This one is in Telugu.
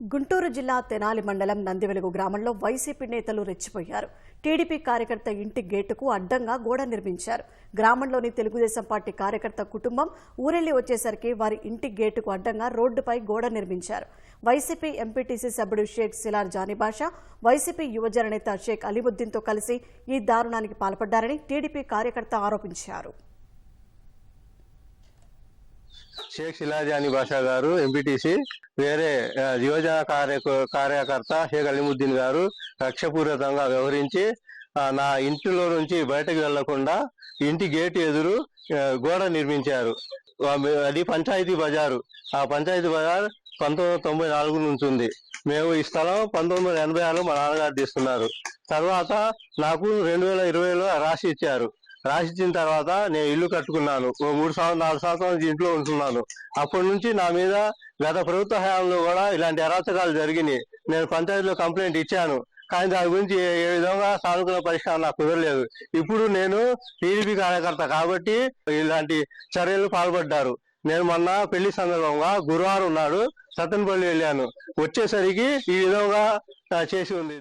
గుంటూరు జిల్లా తెనాలి మండలం నందివెలుగు గ్రామంలో వైసీపీ నేతలు రెచ్చిపోయారు. టీడీపీ కార్యకర్త ఇంటి గేటుకు అడ్డంగా గోడ నిర్మించారు. గ్రామంలోని తెలుగుదేశం పార్టీ కార్యకర్త కుటుంబం ఊరెళ్ళి వచ్చేసరికి వారి ఇంటి గేటుకు అడ్డంగా రోడ్డుపై గోడ నిర్మించారు. వైసీపీ ఎంపీటీసీ సభ్యుడు షేక్ సిలార్ జానీబాషా వైసీపీ యువజన నేత షేక్ అలీముద్దీన్తో కలిసి ఈ దారుణానికి పాల్పడ్డారని టీడీపీ కార్యకర్త ఆరోపించారు. షేక్ శిలాజాని బాషా గారు ఎంపీటీసీ వేరే యువజన కార్య కార్యకర్త షేక్ అలీముద్దీన్ గారు కక్షపూరితంగా వ్యవహరించి నా ఇంటిలో నుంచి బయటకు వెళ్ళకుండా ఇంటి గేటు ఎదురు గోడ నిర్మించారు. అది పంచాయతీ బజారు. ఆ పంచాయతీ బజార్ పంతొమ్మిది వందల తొంభై నాలుగు నుంచి ఉంది. మేము ఈ స్థలం పంతొమ్మిది వందల ఎనభై ఆరులో మా నాన్నగారు తీస్తున్నారు. తర్వాత నాకు రెండు వేల ఇరవైలో రాసి ఇచ్చారు. రాసిచ్చిన తర్వాత నేను ఇల్లు కట్టుకున్నాను. ఓ మూడు సంవత్సరం నాలుగు సంవత్సరాల ఇంట్లో ఉంటున్నాను. అప్పటి నుంచి నా మీద గత ప్రభుత్వ హయాంలో కూడా ఇలాంటి అరాచకాలు జరిగినాయి. నేను పంచాయతీలో కంప్లైంట్ ఇచ్చాను. కానీ దాని గురించి ఏ విధంగా సానుకూల పరిష్కారం నాకు కుదరలేదు. ఇప్పుడు నేను టీడీపీ కార్యకర్త కాబట్టి ఇలాంటి చర్యలు పాల్పడ్డారు. నేను మొన్న పెళ్ళి సందర్భంగా గురువారం నాడు సత్తెనపల్లి వెళ్ళాను. వచ్చేసరికి ఈ విధంగా చేసి ఉంది.